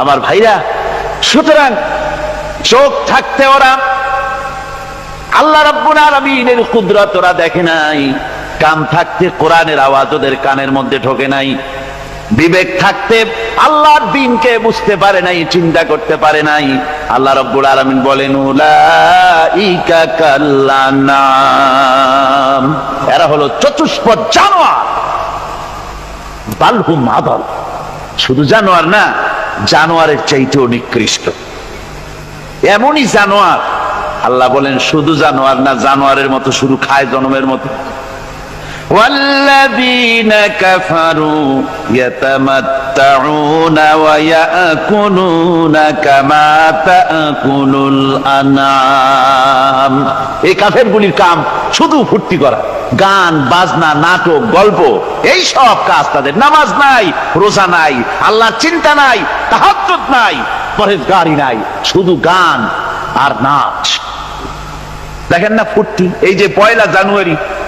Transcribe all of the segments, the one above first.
আমার ভাইরা, সুতরাং চোখ থাকতে ওরা, আল্লাহ রাব্বুল কুদরত ওরা দেখে নাই, কান থাকতে কোরআনের আওয়াজ ওদের কানের মধ্যে ঢোকে নাই, বিবেক থাকতে আল্লাহর দিনকে বুঝতে পারে নাই, চিন্তা করতে পারে নাই। আল্লাহ রব্বুল আলামিন বলেন এরা হলো চতুষ্পদ জানোয়ার। বালহুম মাদল। শুধু জানোয়ার না জানোয়ারের চাইতেও নিকৃষ্ট। এমনই জানোয়ার, আল্লাহ বলেন, শুধু জানোয়ার না, জানোয়ারের মতো, শুধু খায় জনমের মতো। والذين كفروا يتمتعون ويأكلون كما تأكل الأنعام এই কাফের গুলির কাম শুধু ফুর্তি করা গান বাজনা নাটক গল্প এই সব কাজ তাদের নামাজ নাই রোজা নাই আল্লাহর চিন্তা নাই তাহাজ্জুদ নাই পরেজগারি নাই শুধু গান আর নাচ দেখেন না ফুর্তি এই যে পয়লা জানুয়ারি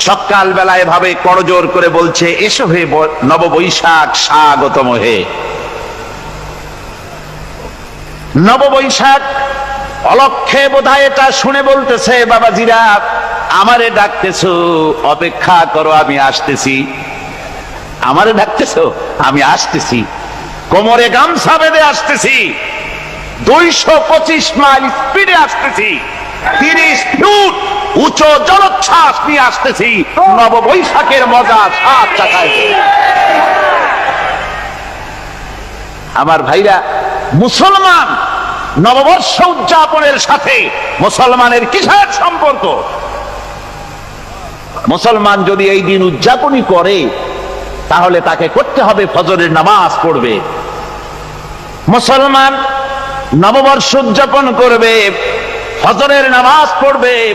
সকাল বেলায় এভাবে করজোর করে বলছে, এসো হে নববৈশাখ, স্বাগতম হে। নববৈশাখ, অলক্ষে বোধহয় এটা শুনে বলতেছে, বাবাজিরা, আমারে ডাকতেছো, অপেক্ষা করো, আমি আসতেছি। আমারে ডাকতেছো? আমি আসতেছি। কোমরে গামছা বেঁধে আসতেছি। দুইশো পঁচিশ মাইল স্পিডে আসতেছি। তিরিশ ফুট উঁচু জলোচ্ছ্বাস নিয়ে আসতেছি। নববৈশাখের মজা সাত চাকায়। আমার ভাইরা মুসলমান নববর্ষ উদযাপনের সাথে মুসলমানের কিসের সম্পর্ক? মুসলমান যদি এই দিন উদযাপনই করে তাহলে তাকে করতে হবে ফজরের নামাজ পড়বে। মুসলমান নববর্ষ উদযাপন করবে ফজরের নামাজ পড়বে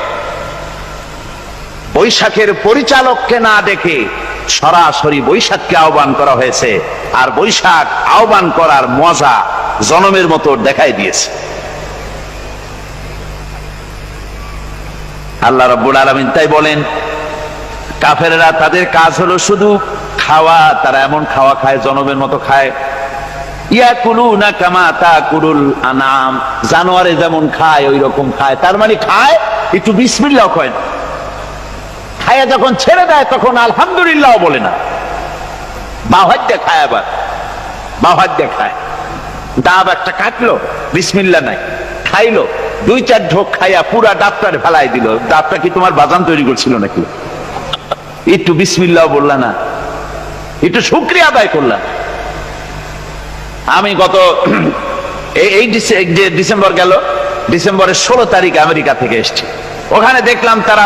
বৈশাখের পরিচালককে না দেখে সরাসরি বৈশাখকে আহ্বান করা হয়েছে। আর বৈশাখ আহ্বান করার মজা জনমের মতো দেখাই দিয়েছে। আল্লাহ রব্বুল আলমিন তাই বলেন, কাফেরেরা তাদের কাজ হলো শুধু খাওয়া, তারা এমন খাওয়া খায়, জনমের মতো খায়। ইয়া কুলু না কামা তা কুরুল আনাম জানোয়ারে যেমন খায় ওই রকম খায়। তার মানে খায়, একটু বিসমিল্লাহ কয় না। খায়া যখন ছেড়ে দেয়, তখন আলহামদুলিল্লাহ বলে না। বাহাত খায় আবার। বাহাত খায়। ডাব একটা কাটলো, বিসমিল্লা নাই। খাইলো, দুই চার ঢোক খাইয়া পুরা ডাবটার ফেলাই দিল। ডাবটা কি তোমার বাজান তৈরি করছিল নাকি? একটু বিসমিল্লাহ বললা না। একটু শুক্রিয়া আদায় করলাম আমি গত এই ডিসেম্বর গেল, ডিসেম্বরের ষোলো তারিখ আমেরিকা থেকে এসছে। ওখানে দেখলাম তারা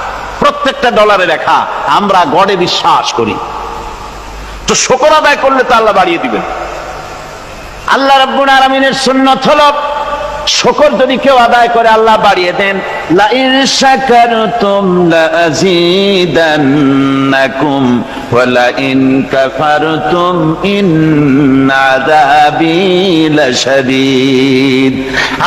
প্রত্যেকটা ডলারে লেখা আমরা গডে বিশ্বাস করি। তো শোকর আদায় করলে তো আল্লাহ বাড়িয়ে দিবেন। আল্লাহ রব্বুল আলমিনের সুন্নত হলো শকর যদি কেউ আদায় করে, আল্লাহ বাড়িয়ে দেন। লা ইন শাকারতুম লা আযীদান্নাকুম ওয়া ইন কাফারতুম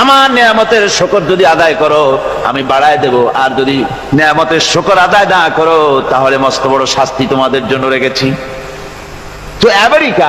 আমার নিয়ামতের শকর যদি আদায় করো, আমি বাড়ায় দেব। আর যদি নিয়ামতের শকর আদায় না করো, তাহলে মস্ত বড় শাস্তি তোমাদের জন্য রেখেছি। তো আমেরিকা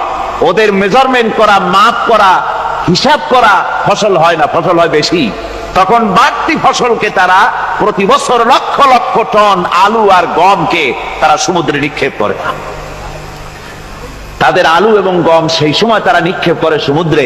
ওদের মেজারমেন্ট করা মাপ করা, হিসাব করা ফসল হয় না, ফসল হয় বেশি। তখন বাড়তি ফসলকে তারা প্রতি বছর লক্ষ লক্ষ টন আলু আর গমকে তারা সমুদ্রে নিক্ষেপ করে। তাদের আলু এবং গম সেই সময় তারা নিক্ষেপ করে সমুদ্রে।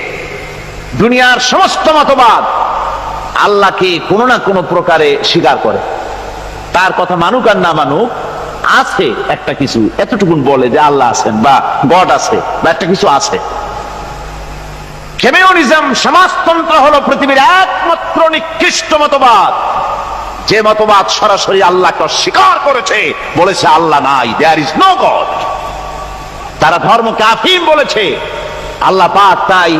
দুনিয়ার সমস্ত মতবাদ আল্লাহকে কোনো না কোনো প্রকারে স্বীকার করে। তার কথা মানুক আর না মানুক, আছে একটা কিছু। এতটুকুন বলে যে আল্লাহ আছেন বা গড আছে বা একটা কিছু আছে। কমিউনিজম সমাজতন্ত্র হলো পৃথিবীর একমাত্র নিকৃষ্ট মতবাদ। যে মতবাদ সরাসরি আল্লাহকে স্বীকার করেছে, বলেছে আল্লাহ নাই দেয়ার ইজ নো গড তারা ধর্মকে আফিম বলেছে। আল্লাহ পাক তাই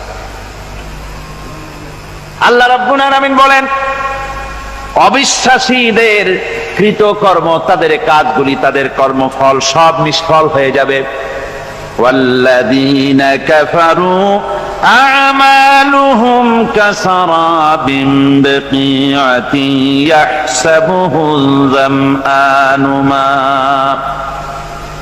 আল্লাহ রাব্বুল আলামিন বলেন অবিশ্বাসীদের কৃতকর্ম তাদের কাজগুলি তাদের কর্মফল সব নিষ্ফল হয়ে যাবে والذين كفروا أعمالهم كسراب بقيعة يحسبه الظمآن ماء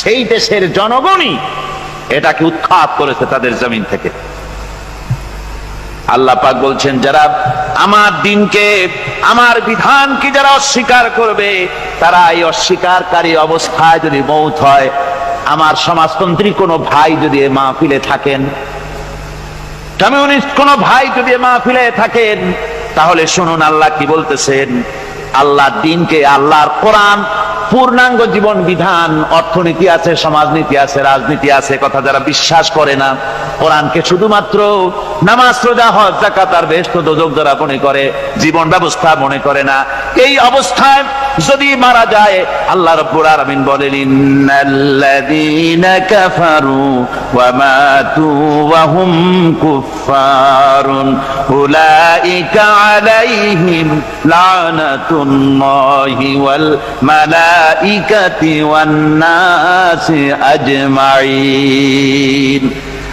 সেই দেশের জনগণই এটাকে উৎখাত করেছে তাদের জমিন থেকে। আল্লাহ পাক বলছেন, যারা আমার দিনকে, আমার বিধানকে যারা অস্বীকার করবে, তারা এই অস্বীকারী অবস্থায় যদি মৌত হয়, আমার সমাজতন্ত্রী কোনো ভাই যদি মাহফিলে থাকেন, কমিউনিস্ট কোন ভাই যদি মাহফিলে থাকেন, তাহলে শুনুন আল্লাহ কি বলতেছেন, আল্লাহ দিনকে আল্লাহর কোরআন পূর্ণাঙ্গ জীবন বিধান, অর্থনীতি আছে, সমাজনীতি আছে, রাজনীতি আছে কথা যারা বিশ্বাস করে না, কোরআনকে শুধুমাত্র নামাজ, রোজা, হজ জাকাত আর তো দোজক যারা মনে করে, জীবন ব্যবস্থা মনে করে না, এই অবস্থায় যদি মারা যায়, আল্লাহ রাব্বুল আলামিন বলেন, ইন্নাল্লাযীনা কাফারু ওয়া মাতু ওয়া হুম কুফফারুন। উলাইকা আলাইহিম লানাতুল্লাহি ওয়াল মালাইকাতি ওয়ান নাসি আজমাইন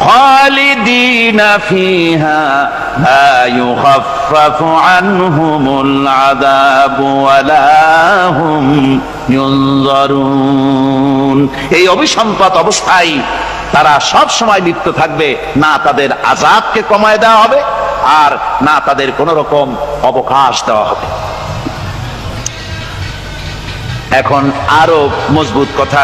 خالدين فيها لا يخفف عنهم العذاب ولا هم ينظرون এই অভিসম্পদ অবস্থায় তারা সব সময় লিপ্ত থাকবে না তাদের আজাবকে কমায় দেওয়া হবে আর না তাদের কোন রকম অবকাশ দেওয়া হবে এখন আরো মজবুত কথা